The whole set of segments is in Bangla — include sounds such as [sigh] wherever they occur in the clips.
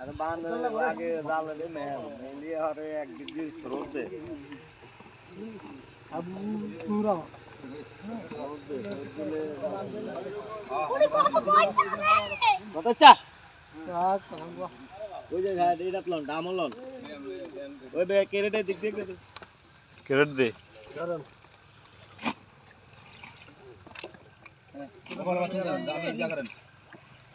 আর বান আগে জাল দে মেল হরে এক ডিগ্রি স্রোত দে। কত চা ওই যে ঘাট এইটা লন ডামল লন। ওই বে কেরেটে দিক দিক দে। ক্যারেট দে।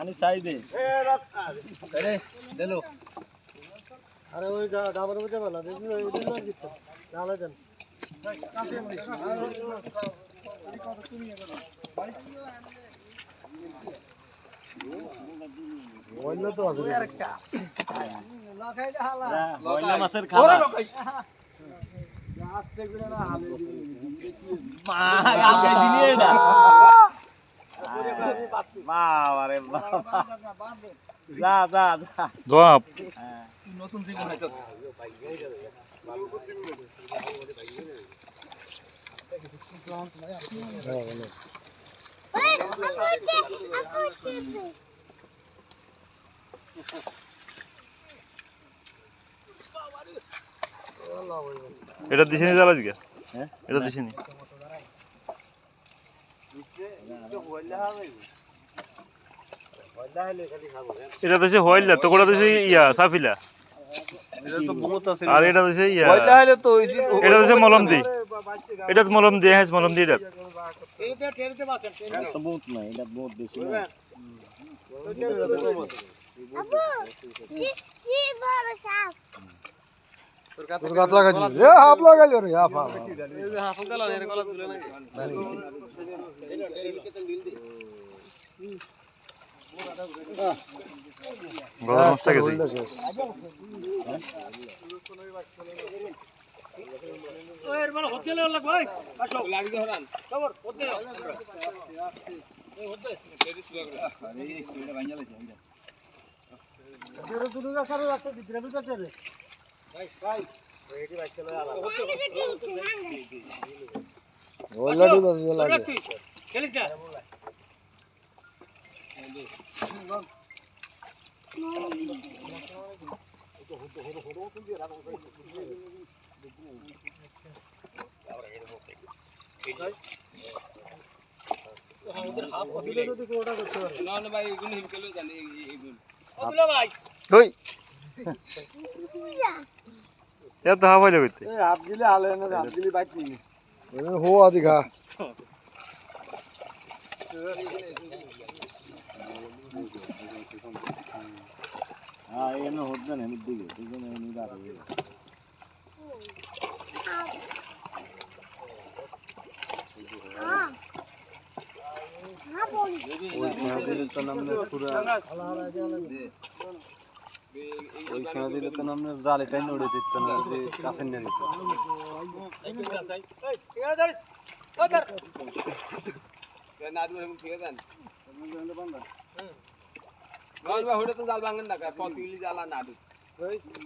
আনি চাই দে। আরে ওই ডাবার মধ্যে বেলা দেখি ওই দিন না দিত ডালে দেন। অন্য তো আছে। বয়লা মাছের খাবার। এটা বাবা রে বাবা যা যা যা দোয়া হ্যাঁ এটা দিছে নি জ্বালা দিকে হ্যাঁ? এটা দিছেনি এটা দিছে হইলা তো কোটা দিছে ইয়া সাফিলা। আর এটা দিছে ইয়া এটা দিছে মলম দি এটা মলম দিয়ে হ্যাঁ মলম দি এটা। তো বহুত নাই এটা বহুত বেশি না তোর গাত লাগাই দিবি এ হাফ লাগাইলো রে হাফ হাফ। বড় নষ্ট গেছে বললে শেষ বললে তো ইয়ে লাগে ওই এত হাওয়া পাইলে কইতে হাফ দিলে আলে না হাফ দিলে বাইক নি হো আদি খা হ্যাঁ এনে হচ্ছে না এমনি দিকে দুজনে এমনি দাঁড়িয়ে ওইখানে দিলে তো নামনে পুরা ওইখানে দিলে তো নামনে জালে টাইন উড়ে দিত না যদি কাছে নিয়ে নিত ইয়া হকারি বাবু ওই বাসটা লন এ হকারি বাবু রবি মাছ না খাইছে হানি দালা বাসু হানি দালা দে বাবু দেবো এটা হানি দালা দে ও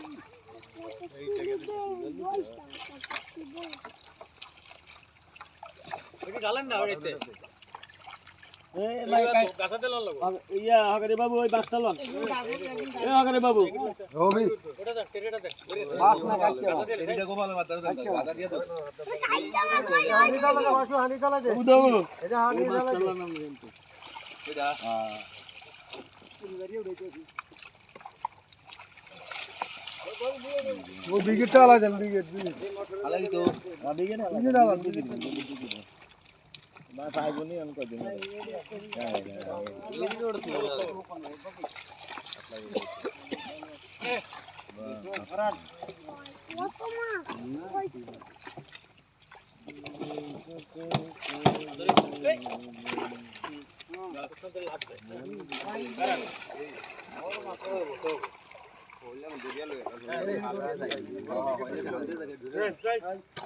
বিকেটটা আলাদা দেন বিকেট বিকেট আলাই তো আদি কেন বিকেট আলাদা বিকেট না পাইবো নি অন কদিন এই ডেজার এটা তো এটা? এটা যখন আমরা এসেছি এই দুই হাজারের আগে দুই হাজারের আগে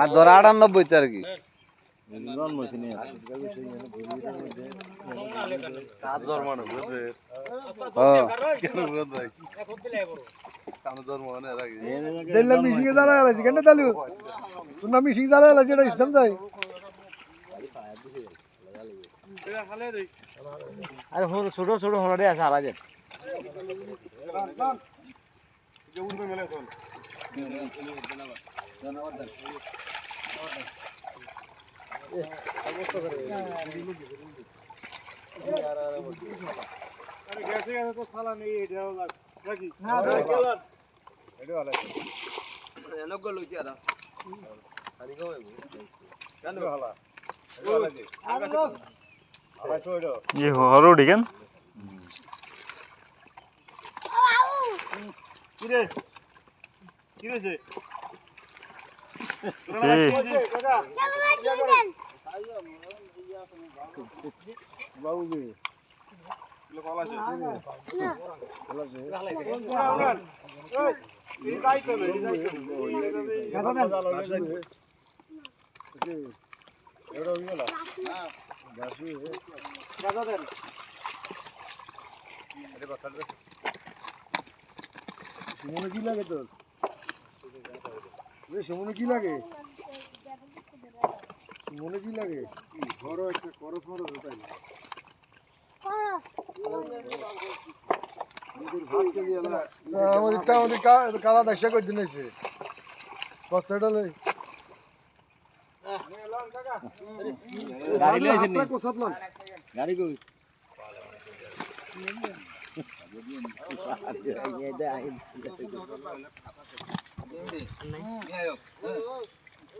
আর ধর আটানব্বইতে আর কি। কাজ জন্মানো বুঝবে দেখলাম মিশিং এ জ্বালা গেছে কেন তালু শুনলাম মিশিং জ্বালা গেছে এটা ইসলাম তাই আরে ছোট ছোট হলরে আছে আলাদা ইয়ে হরো ডিকেন বাবু কে সুমনে কি লাগে তোর সুমনে কি লাগে সুমনে কি লাগে? ঘর একটা করস মরস তাই আমাদের আমাদের কালা দেখা করে দিনেছে বস্তাটা লই। গাড়ি লইছেন নি? গাড়ি কই? [laughs]